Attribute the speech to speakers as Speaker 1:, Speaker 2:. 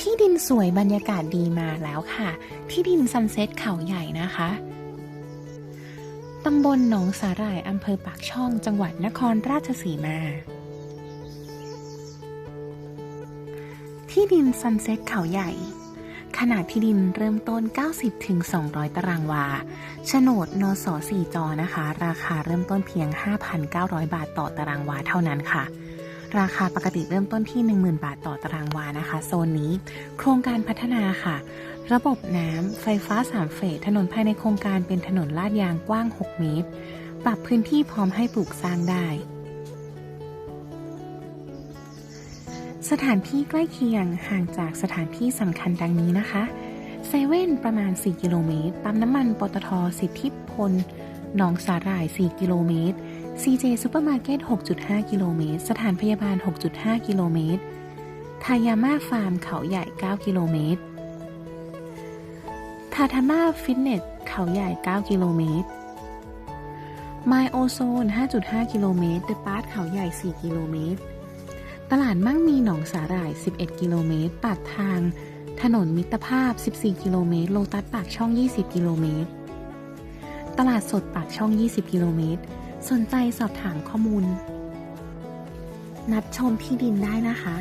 Speaker 1: ที่ดินสวยบรรยากาศดีมาแล้วค่ะ ที่ดินซันเซ็ตเขาใหญ่นะคะตำบลหนองสาหร่ายอำเภอปากช่องจังหวัดนครราชสีมา ที่ดินซันเซ็ตเขาใหญ่ ขนาดที่ดินเริ่มต้น 90-200 ตารางวาโฉนดนส4จอนะคะ ราคาเริ่มต้นเพียง 5,900 บาทต่อตารางวาเท่านั้นค่ะ ราคาปกติเริ่มต้นที่ 10,000 บาทต่อตารางวานะคะ โซนนี้ โครงการพัฒนาค่ะ ระบบน้ำไฟฟ้า3เฟสถนนภายในโครงการเป็นถนนลาดยางกว้าง 6 เมตร ปรับพื้นที่พร้อมให้ปลูกสร้างได้ สถานที่ใกล้เคียงห่างจากสถานที่สำคัญดังนี้นะคะเซเว่นประมาณ 4 กิโลเมตร ปั๊มน้ำมันปตทสิทธิพล หนองสาหร่าย 4 กิโลเมตร CJ ซูเปอร์มาร์เก็ต6.5 กิโลเมตร สถานพยาบาล 6.5 กิโลเมตร ทายาม่าฟาร์มเขาใหญ่ 9 กิโลเมตร ทาทาม่าฟิตเนสเขาใหญ่ 9 กิโลเมตร ไมโอโซน 5.5 กิโลเมตร เดอะปาร์คเขาใหญ่ 4 กิโลเมตร ตลาดมั่งมีหนองสาหร่าย 11 กิโลเมตร ปากทาง ถนนมิตรภาพ 14 กิโลเมตร โลตัสปากช่อง 20 กิโลเมตร ตลาดสดปากช่อง 20 กิโลเมตร สนใจสอบถามข้อมูล นัดชมที่ดินได้นะคะ